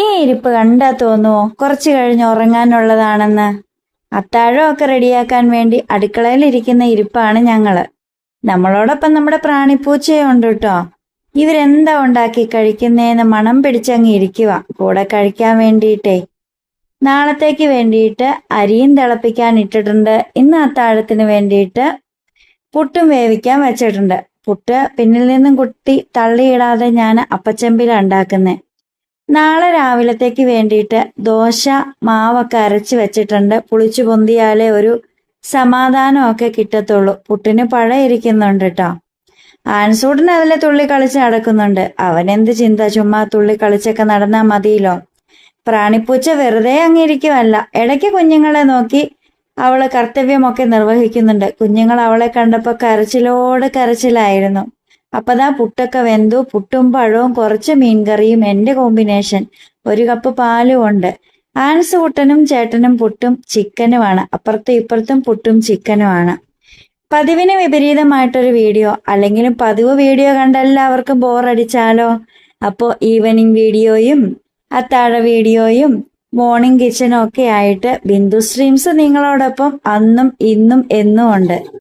ഈ ഇരിപ്പ് കണ്ടാ തോന്നുവോ കുറച്ചു കഴിഞ്ഞ് ഉറങ്ങാനുള്ളതാണെന്ന്. അത്താഴമൊക്കെ റെഡിയാക്കാൻ വേണ്ടി അടുക്കളയിലിരിക്കുന്ന ഇരിപ്പാണ് ഞങ്ങൾ. നമ്മളോടൊപ്പം നമ്മുടെ പ്രാണിപ്പൂച്ചയുണ്ട് കേട്ടോ ഇവരെന്താ ഉണ്ടാക്കി കഴിക്കുന്നേന്ന് മണം പിടിച്ചങ്ങ് ഇരിക്കുക കൂടെ കഴിക്കാൻ വേണ്ടിയിട്ടേ. നാളത്തേക്ക് വേണ്ടിയിട്ട് അരിയും തിളപ്പിക്കാൻ ഇട്ടിട്ടുണ്ട്. ഇന്ന് അത്താഴത്തിന് വേണ്ടിയിട്ട് പുട്ടും വേവിക്കാൻ വെച്ചിട്ടുണ്ട്. പുട്ട് പിന്നിൽ നിന്നും കുട്ടി തള്ളിയിടാതെ ഞാൻ അപ്പച്ചമ്പിലുണ്ടാക്കുന്നേ നാളെ രാവിലത്തേക്ക് വേണ്ടിയിട്ട് ദോശ മാവൊക്കെ അരച്ച് വെച്ചിട്ടുണ്ട്. പുളിച്ചു പൊന്തിയാലേ ഒരു സമാധാനമൊക്കെ കിട്ടത്തുള്ളൂ. പുട്ടിന് പഴ ഇരിക്കുന്നുണ്ട് കേട്ടോ ആൻസൂടൻ അതിലെ തുള്ളി കളിച്ച് നടക്കുന്നുണ്ട്. അവനെന്ത് ചിന്ത? ചുമ്മാ തുള്ളി കളിച്ചൊക്കെ നടന്നാ മതിയല്ലോ. പ്രാണിപ്പൂച്ച വെറുതെ അങ്ങിരിക്കുമല്ല ഇടയ്ക്ക് കുഞ്ഞുങ്ങളെ നോക്കി അവൾ കർത്തവ്യമൊക്കെ നിർവഹിക്കുന്നുണ്ട്. കുഞ്ഞുങ്ങൾ അവളെ കണ്ടപ്പോ കരച്ചിലോട് കരച്ചിലായിരുന്നു. അപ്പതാ പുട്ടൊക്കെ വെന്തു. പുട്ടും പഴവും കുറച്ച് മീൻകറിയും എന്റെ കോമ്പിനേഷൻ ഒരു കപ്പ് പാലും ഉണ്ട്. ആൻസ് കുട്ടനും ചേട്ടനും പുട്ടും ചിക്കനുമാണ്. അപ്പുറത്തും ഇപ്പുറത്തും പുട്ടും ചിക്കനുമാണ്. പതിവിന് വിപരീതമായിട്ടൊരു വീഡിയോ. അല്ലെങ്കിൽ പതിവ് വീഡിയോ കണ്ട എല്ലാവർക്കും ബോറടിച്ചാലോ? അപ്പോൾ ഈവനിങ് വീഡിയോയും അത്താഴ വീഡിയോയും മോർണിംഗ് കിച്ചനും ഒക്കെ ആയിട്ട് ബിന്ദു സ്ട്രീംസ് നിങ്ങളോടൊപ്പം അന്നും ഇന്നും എന്നും ഉണ്ട്.